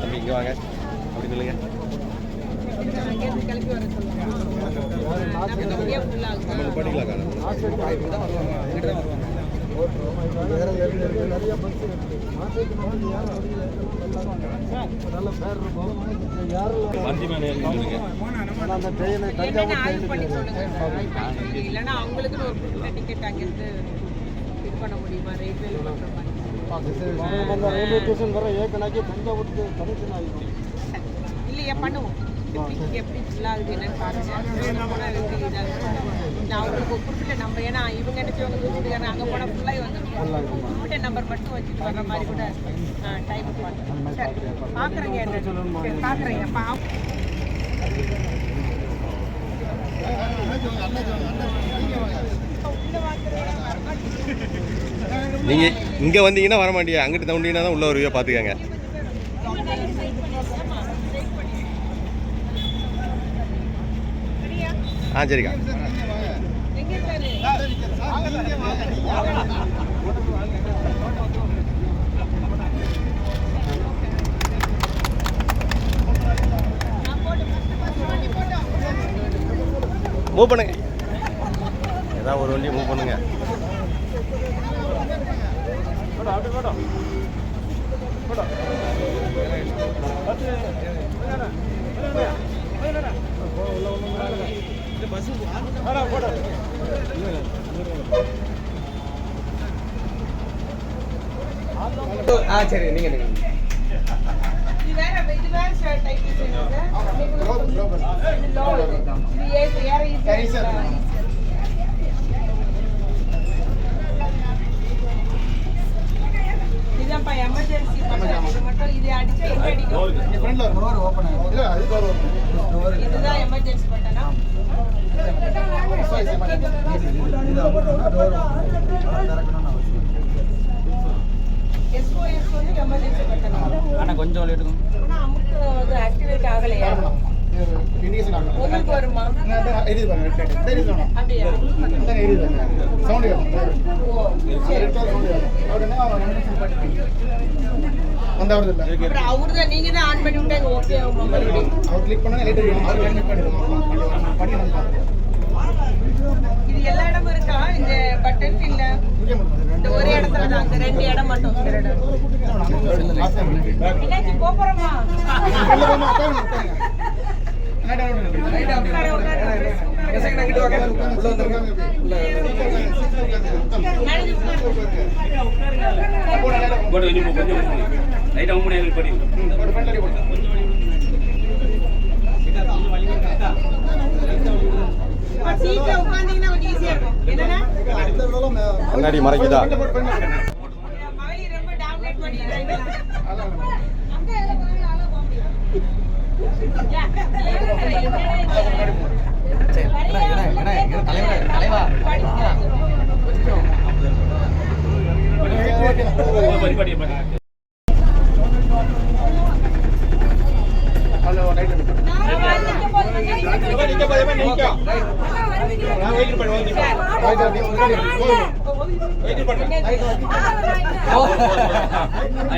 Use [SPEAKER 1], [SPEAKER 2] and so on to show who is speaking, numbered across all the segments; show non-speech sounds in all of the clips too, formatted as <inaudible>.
[SPEAKER 1] தம்பி இங்கே வாங்க அப்படி
[SPEAKER 2] சொல்லுங்க இல்லைன்னா அவங்களுக்கு ஒரு டிக்கெட் அங்கிருந்து இது பண்ண முடியுமா ரயில்வே பண்ற மாதிரி
[SPEAKER 3] ರೈಲ್ವೆ ಸ್ಟೇಷನ್ ಬರೋ ಏಕನಾಗಿ ತಂಜಾವೂರ್ಗೆ ಕನೆಕ್ಷನ್ ಆಗಿದೆ
[SPEAKER 2] இல்லையா பண்ணுவோம் எப்படி எப்படி ஃபுல் ஆகுது என்னன்னு பாருங்க போனா எப்படி இதாகுது நான் அவங்களுக்கு ஒரு குறிப்பிட்ட நம்பர் ஏன்னா இவங்க நினைச்சவங்க தூக்கிட்டு அங்கே போனால் ஃபுல்லாகி வந்துடும் குறிப்பிட்ட நம்பர் மட்டும் வச்சுட்டு வர்ற மாதிரி கூட டைம் பார்த்து சரி பார்க்குறேங்க என்ன பார்க்குறேங்க பா
[SPEAKER 1] நீங்கள் இங்கே வந்தீங்கன்னா வர மாட்டியா? அங்கிட்டு தவுண்டீங்கன்னா தான் உள்ள வருவியா? பார்த்துக்கங்க ஆ சரிக்கா. மூவ் பண்ணுங்க. ஏதாவது ஒரு வண்டியை மூவ் பண்ணுங்க.
[SPEAKER 3] ஆ சரி நீங்க நீங்க.
[SPEAKER 2] இது வேற இது வேற டைப் இது. லோ இது. இது ஏ ஏற ஈஸியா இதான்ப்பா எமர்ஜென்சி இது மட்டும் இது அடிச்சா எங்க அடிக்கும்
[SPEAKER 3] டோர் ஓபன் ஆகும்
[SPEAKER 2] இதுதான் எமர்ஜென்சி பட்டனா? எஸ்ஓஎஸ் வந்து எமர்ஜென்சி பட்டனா?
[SPEAKER 3] ஆனா கொஞ்சம் லேட்
[SPEAKER 2] ஆனா அமுக்கு அது ஆக்டிவேட் ஆகலையா? உங்களுக்கு வருமா அப்படியா அப்புறம் அவர்தான் நீங்க தான் ஆன் பண்ணி விட்டாங்க ஓகே மறுபடியும் இது எல்லா இடமும் இருக்கா இந்த பட்டன் இல்ல இந்த ஒரே இடத்துல தான் அந்த ரெண்டு இடம் மட்டும் என்னாச்சு போறோமா
[SPEAKER 4] போட்டு வெளியே கொஞ்சம் லைட்டாக படி
[SPEAKER 1] கண்ணாடி மறைக்குதா <laughs>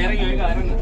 [SPEAKER 4] இறங்கி வைங்க இறங்க.